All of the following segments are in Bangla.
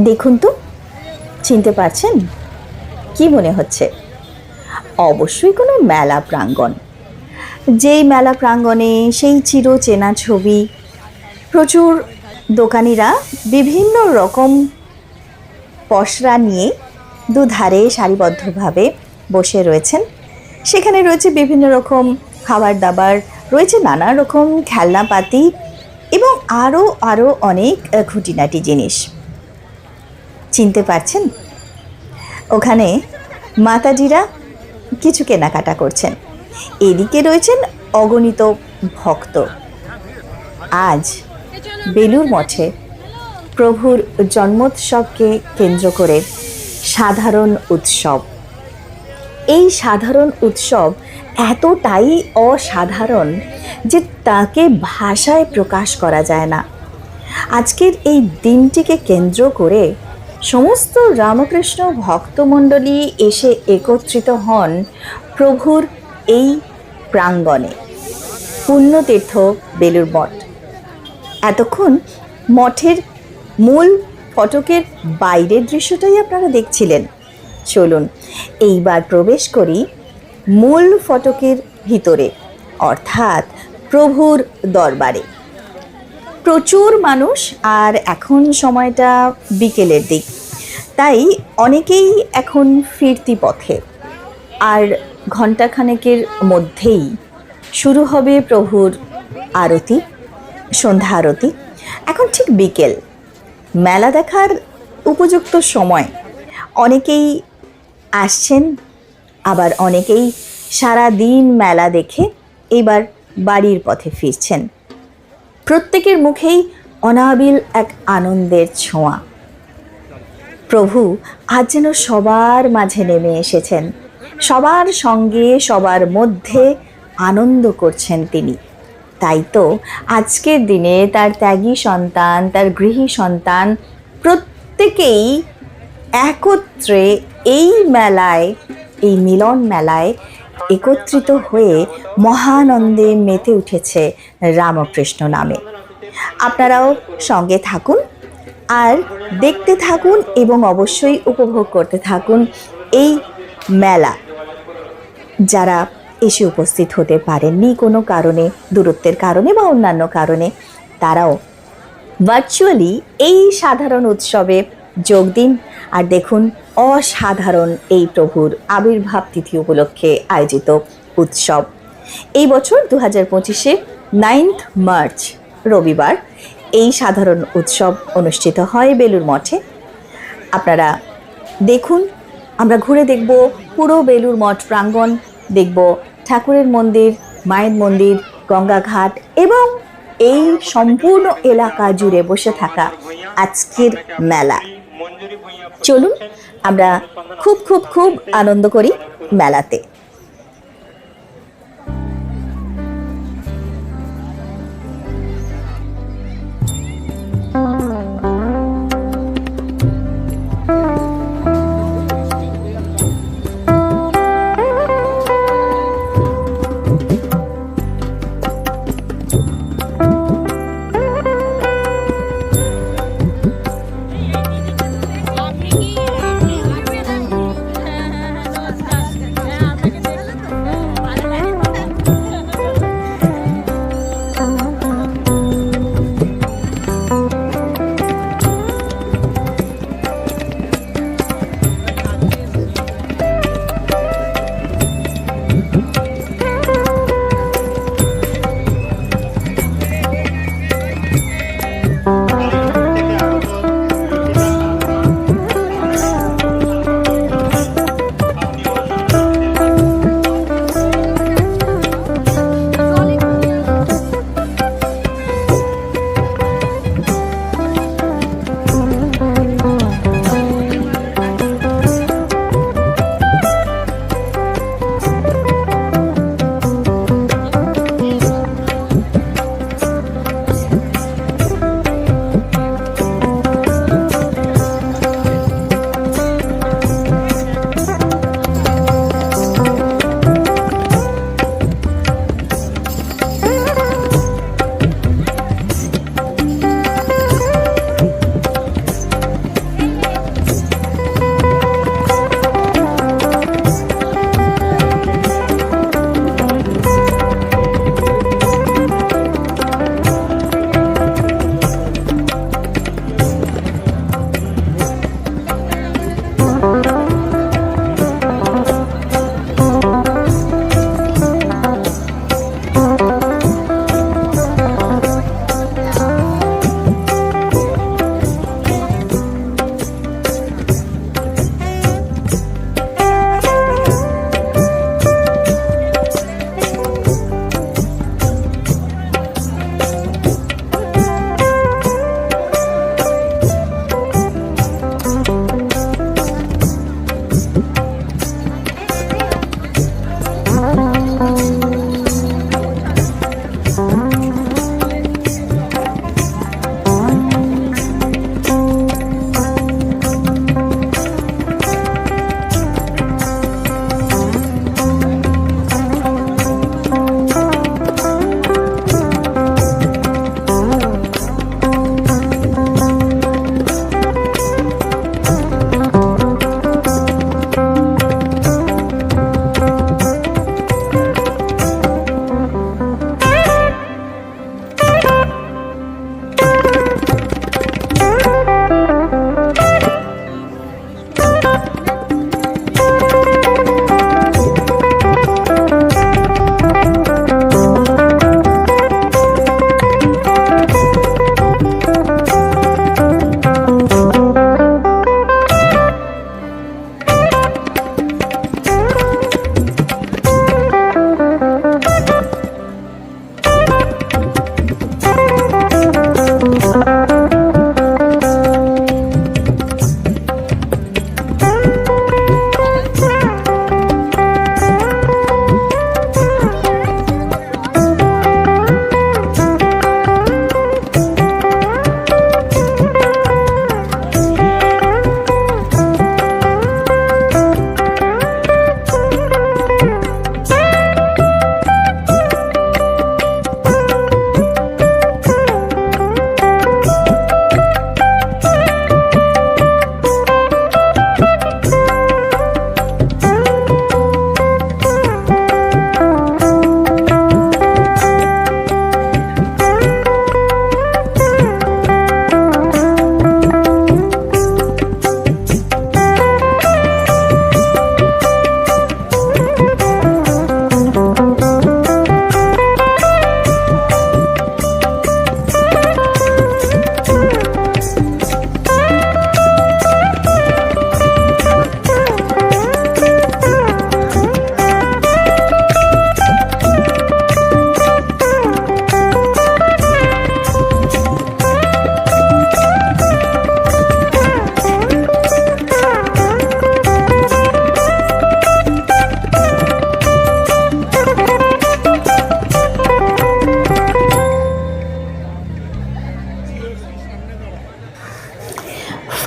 দেখুন তো, চিনতে পারছেন? কি মনে হচ্ছে? অবশ্যই কোনো মেলা প্রাঙ্গণ। যেই মেলা প্রাঙ্গণে সেই চির চেনা ছবি, প্রচুর দোকানিরা বিভিন্ন রকম পসরা নিয়ে দুধারে সারিবদ্ধভাবে বসে রয়েছেন। সেখানে রয়েছে বিভিন্ন রকম খাবার দাবার রয়েছে নানা রকম খেলনাপাতি এবং আরও আরও অনেক খুঁটিনাটি জিনিস। চিনতে পারছেন? ওখানে মাতাজিরা কিছু কেনাকাটা করছেন। এদিকে রয়েছেন অগণিত ভক্ত। আজ বেলুর মঠে প্রভুর জন্মোৎসবকে কেন্দ্র করে সাধারণ উৎসব। এই সাধারণ উৎসব এতটাই অসাধারণ যে তাকে ভাষায় প্রকাশ করা যায় না। আজকের এই দিনটিকে কেন্দ্র করে সমস্ত রামকৃষ্ণ ভক্তমণ্ডলী এসে একত্রিত হন প্রভুর এই প্রাঙ্গণে। পুণ্যতীর্থ বেলুর মঠ। এতক্ষণ মঠের মূল ফটকের বাইরের দৃশ্যটাই আপনারা দেখছিলেন। চলুন, এইবার প্রবেশ করি মূল ফটকের ভিতরে, অর্থাৎ প্রভুর দরবারে। প্রচুর মানুষ আর এখন সময়টা বিকেলের দিক। তাই অনেকেই এখন ফিরতি পথে। আর ঘণ্টাখানেকের মধ্যেই শুরু হবে প্রভুর আরতি, সন্ধ্যা আরতি। এখন ঠিক বিকেল। মেলা দেখার উপযুক্ত সময়। অনেকেই আসছেন, আবার অনেকেই সারা দিন মেলা দেখে এবার বাড়ির পথে ফিরছেন। প্রত্যেকের মুখেই অনাবিল এক আনন্দের ছোঁয়া। প্রভু আজ যেন সবার মাঝে নেমে এসেছেন। সবার সঙ্গে, সবার মধ্যে আনন্দ করছেন তিনি। তাই তো আজকের দিনে তার ত্যাগী সন্তান, তার গৃহী সন্তান প্রত্যেকেই একত্রে এই মেলায়, এই মিলন মেলায় একত্রিত হয়ে মহানন্দে মেতে উঠেছে রামকৃষ্ণ নামে। আপনারাও সঙ্গে থাকুন আর দেখতে থাকুন এবং অবশ্যই উপভোগ করতে থাকুন এই মেলা। যারা এসে উপস্থিত হতে পারেননি কোনো কারণে, দূরত্বের কারণে বা অন্যান্য কারণে, তারাও ভার্চুয়ালি এই সাধারণ উৎসবে যোগ দিন আর দেখুন অসাধারণ এই প্রভুর আবির্ভাব তিথি উপলক্ষে আয়োজিত উৎসব। এই বছর দু হাজার পঁচিশে নাইন্থ মার্চ রবিবার, এই সাধারণ উৎসব অনুষ্ঠিত হয় বেলুর মঠে। আপনারা দেখুন, আমরা ঘুরে দেখব পুরো বেলুর মঠ প্রাঙ্গণ, দেখব ঠাকুরের মন্দির, মায়ের মন্দির, গঙ্গাঘাট এবং এই সম্পূর্ণ এলাকা জুড়ে বসে থাকা আজকের মেলা। চলুন আমরা খুব খুব খুব আনন্দ করি মেলাতে।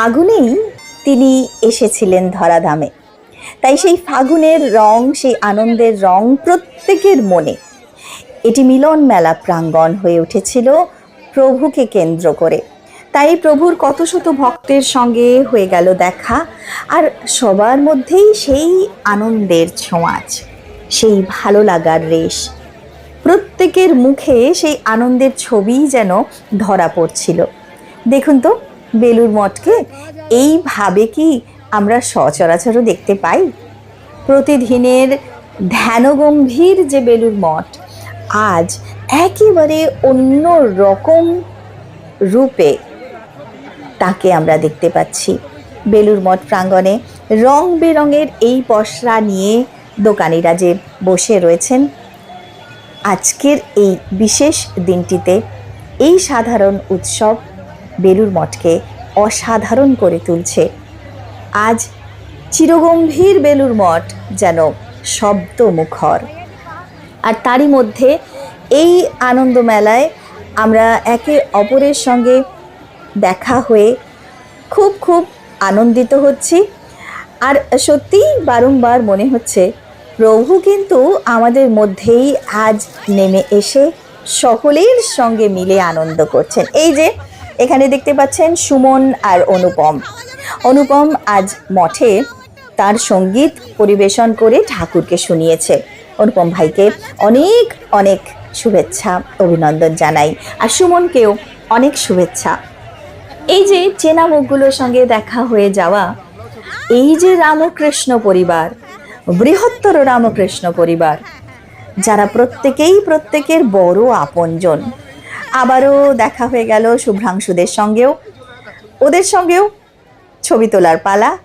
ফাগুনেই তিনি এসেছিলেন ধরাধামে। তাই সেই ফাগুনের রং, সেই আনন্দের রং প্রত্যেকের মনে। এটি মিলন মেলা প্রাঙ্গণ হয়ে উঠেছিল প্রভুকে কেন্দ্র করে। তাই প্রভুর কত শত ভক্তের সঙ্গে হয়ে গেল দেখা, আর সবার মধ্যেই সেই আনন্দের ছোঁয়াচ, সেই ভালো লাগার রেশ। প্রত্যেকের মুখে সেই আনন্দের ছবি যেন ধরা পড়ছিল। দেখুন তো বেলুর মঠকে এইভাবে কি আমরা সচরাচরও দেখতে পাই? প্রতিদিনের ধ্যানগম্ভীর যে বেলুর মঠ, আজ একেবারে অন্য রকম রূপে তাকে আমরা দেখতে পাচ্ছি। বেলুর মঠ প্রাঙ্গণে রং বেরঙের এই পসরা নিয়ে দোকানিরা যে বসে রয়েছেন, আজকের এই বিশেষ দিনটিতে এই সাধারণ উৎসব বেলুর মঠকে অসাধারণ করে তুলছে। আজ চিরগম্ভীর বেলুর মঠ যেন শব্দমুখর। আর তারই মধ্যে এই আনন্দ মেলায় আমরা একে অপরের সঙ্গে দেখা হয়ে খুব খুব আনন্দিত হচ্ছি। আর সত্যিই বারংবার মনে হচ্ছে, প্রভু কিন্তু আমাদের মধ্যেই আজ নেমে এসে সকলের সঙ্গে মিলে আনন্দ করছেন। এই যে এখানে দেখতে পাচ্ছেন সুমন আর অনুপম। অনুপম আজ মঠে তার সংগীত পরিবেশন করে ঠাকুরকে শুনিয়েছে। অনুপম ভাইকে অনেক অনেক শুভেচ্ছা, অভিনন্দন জানাই। আর সুমনকেও অনেক শুভেচ্ছা। এই যে চেনা মুখগুলোর সঙ্গে দেখা হয়ে যাওয়া, এই যে রামকৃষ্ণ পরিবার, বৃহত্তর রামকৃষ্ণ পরিবার, যারা প্রত্যেকেই প্রত্যেকের বড় আপনজন। আবারও দেখা হয়ে গেল শুভ্রাংশুদের সঙ্গেও। ওদের সঙ্গেও ছবি তোলার পালা।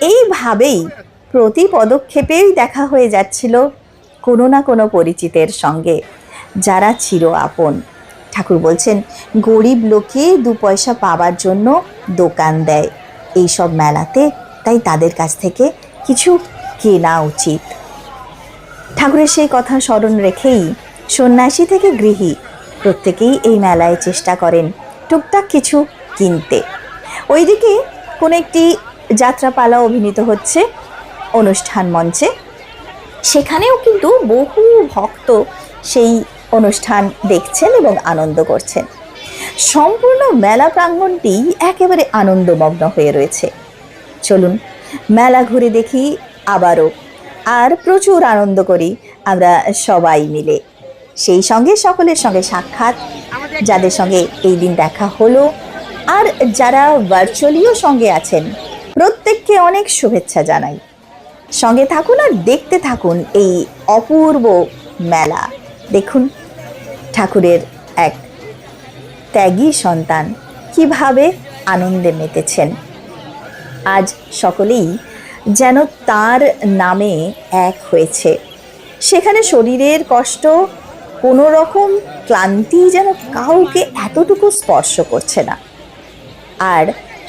এইভাবেই প্রতি পদক্ষেপেই দেখা হয়ে যাচ্ছিল কোনো না কোনো পরিচিতের সঙ্গে। যারা চির আপন। ঠাকুর বলছেন, গরিব লোকে দু পয়সা পাওয়ার জন্য দোকান দেয়। এই সব মেলাতে তাই তাদের কাছ থেকে কিছু কেনা উচিত। ঠাকুরের সেই কথা স্মরণ রেখেই সন্ন্যাসী থেকে গৃহী প্রত্যেকেই এই মেলায় চেষ্টা করেন টুকটাক কিছু কিনতে। ওইদিকে কোনো একটি যাত্রাপালা অভিনীত হচ্ছে অনুষ্ঠান মঞ্চে। সেখানেও কিন্তু বহু ভক্ত সেই অনুষ্ঠান দেখছেন এবং আনন্দ করছেন। সম্পূর্ণ মেলা প্রাঙ্গণটি একেবারে আনন্দমগ্ন হয়ে রয়েছে। চলুন মেলা ঘুরে দেখি আবারও। আর প্রচুর আনন্দ করি আমরা সবাই মিলে। সেই সঙ্গে সকলের সঙ্গে সাক্ষাৎ। যাদের সঙ্গে এই দিন দেখা হলো আর যারা ভার্চুয়ালিও সঙ্গে আছেন, প্রত্যেককে অনেক শুভেচ্ছা জানাই। সঙ্গে থাকুন আর দেখতে থাকুন এই অপূর্ব মেলা। দেখুন, ঠাকুরের এক ত্যাগী সন্তান কীভাবে আনন্দে মেতেছেন। আজ সকলেই যেন তার নামে এক হয়েছে। সেখানে শরীরের কষ্ট কোনো রকম ক্লান্তি যেন কাউকে এতটুকু স্পর্শ করছে না। আর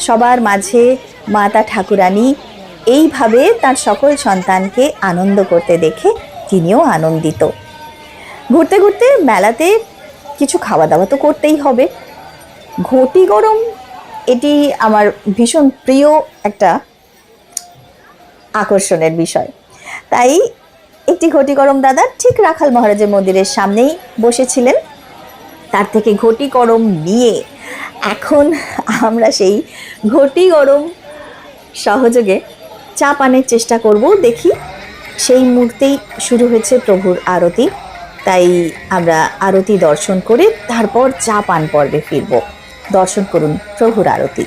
সবার মাঝে মাতা ঠাকুরানী এইভাবে তার সকল সন্তানকে আনন্দ করতে দেখে তিনিও আনন্দিত। ঘুরতে ঘুরতে মেলাতে কিছু খাওয়া দাওয়া তো করতেই হবে। ঘটি গরম, এটি আমার ভীষণ প্রিয় একটা আকর্ষণের বিষয়। তাই একটি ঘটি গরম দাদা ঠিক রাখাল মহারাজের মন্দিরের সামনেই বসেছিলেন। তার থেকে ঘটি গরম নিয়ে এখন আমরা সেই ঘটি গরম সহযোগে চা পানের চেষ্টা করব। দেখি সেই মুহূর্তেই শুরু হয়েছে প্রভুর আরতি। তাই আমরা আরতি দর্শন করে তারপর চা পান পর্বে ফিরব। দর্শন করুন প্রভুর আরতি।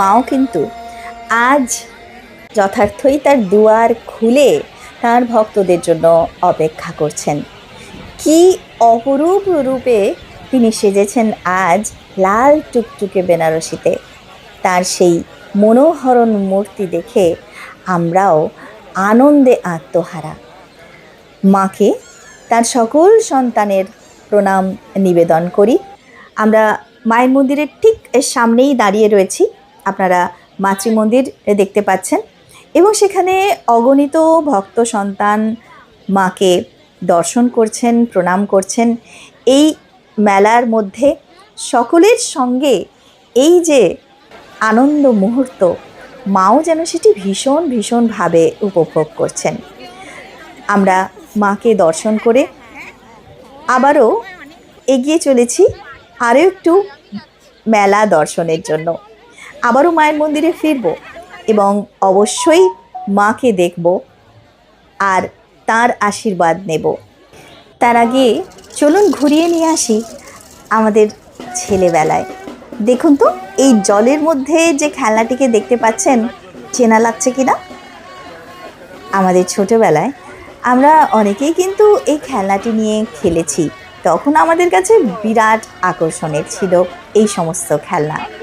মাও কিন্তু আজ যথার্থই তার দুয়ার খুলে তার ভক্তদের জন্য অপেক্ষা করছেন। কি অপরূপ রূপে তিনি সেজেছেন আজ লাল টুকটুকে বেনারসিতে। তার সেই মনোহরণ মূর্তি দেখে আমরাও আনন্দে আত্মহারা। মাকে তার সকল সন্তানের প্রণাম নিবেদন করি। আমরা মায়ের মন্দিরের ঠিক সামনেই দাঁড়িয়ে রয়েছি। আপনারা মাতৃ মন্দির দেখতে পাচ্ছেন। এবং সেখানে অগণিত ভক্ত সন্তান মাকে দর্শন করছেন, প্রণাম করছেন। এই মেলার মধ্যে সকলের সঙ্গে এই যে আনন্দ মুহূর্ত, মাও যেন সেটি ভীষণ, ভীষণভাবে উপভোগ করছেন। আমরা মাকে দর্শন করে আবারও এগিয়ে চলেছি আরও একটু মেলা দর্শনের জন্য। আবারও মায়ের মন্দিরে ফিরব এবং অবশ্যই মাকে দেখব আর তার আশীর্বাদ নেব। তার আগে চলুন ঘুরিয়ে নিয়ে আসি আমাদের ছেলেবেলায়। দেখুন তো, এই জলের মধ্যে যে খেলনাটিকে দেখতে পাচ্ছেন, চেনা লাগছে কি না? আমাদের ছোটোবেলায় আমরা অনেকেই কিন্তু এই খেলনাটি নিয়ে খেলেছি। তখন আমাদের কাছে বিরাট আকর্ষণের ছিল এই সমস্ত খেলনা।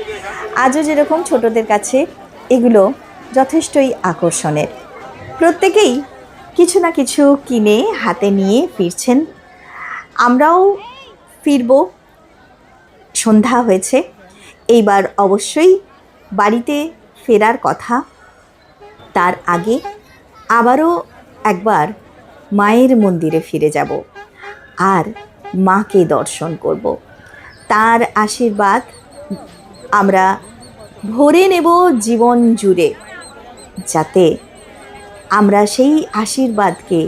আজও যেরকম ছোটদের কাছে এগুলো যথেষ্টই আকর্ষণের। প্রত্যেকেই কিছু না কিছু কিনে হাতে নিয়ে ফিরছেন। আমরাও ফিরব। সন্ধ্যা হয়েছে। এইবার অবশ্যই বাড়িতে ফেরার কথা। তার আগে আবারও একবার মায়ের মন্দিরে ফিরে যাব আর মাকে দর্শন করব। তার আশীর্বাদ আমরা ভরে নেব জীবন জুড়ে, যাতে আমরা সেই আশীর্বাদকে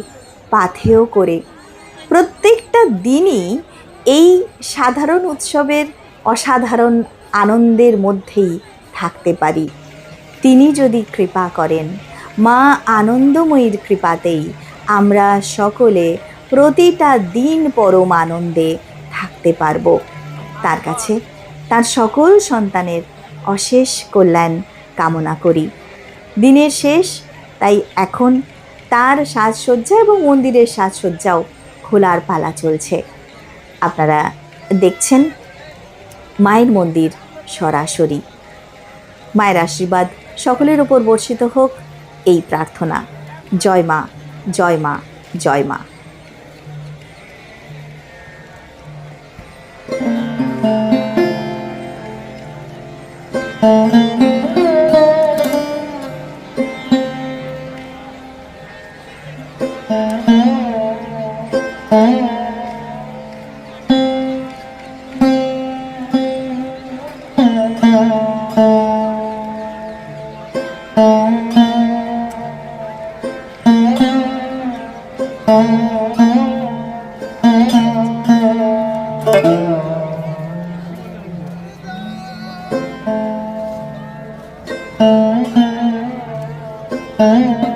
পাথেয় করে প্রত্যেকটা দিনই এই সাধারণ উৎসবের অসাধারণ আনন্দের মধ্যেই থাকতে পারি। তিনি যদি কৃপা করেন, মা আনন্দময়ীর কৃপাতেই আমরা সকলে প্রতিটা দিন পরম আনন্দে থাকতে পারব। তার কাছে তার সকল সন্তানের অশেষ কল্যাণ কামনা করি। দিনের শেষ, তাই এখন তার সাজসজ্জা এবং মন্দিরের সাজসজ্জাও খোলার পালা চলছে। আপনারা দেখছেন মায়ের মন্দির সরাসরি। মায়ের আশীর্বাদ সকলের উপর বর্ষিত হোক, এই প্রার্থনা। জয় মা জয় মা জয় মা। Thank you.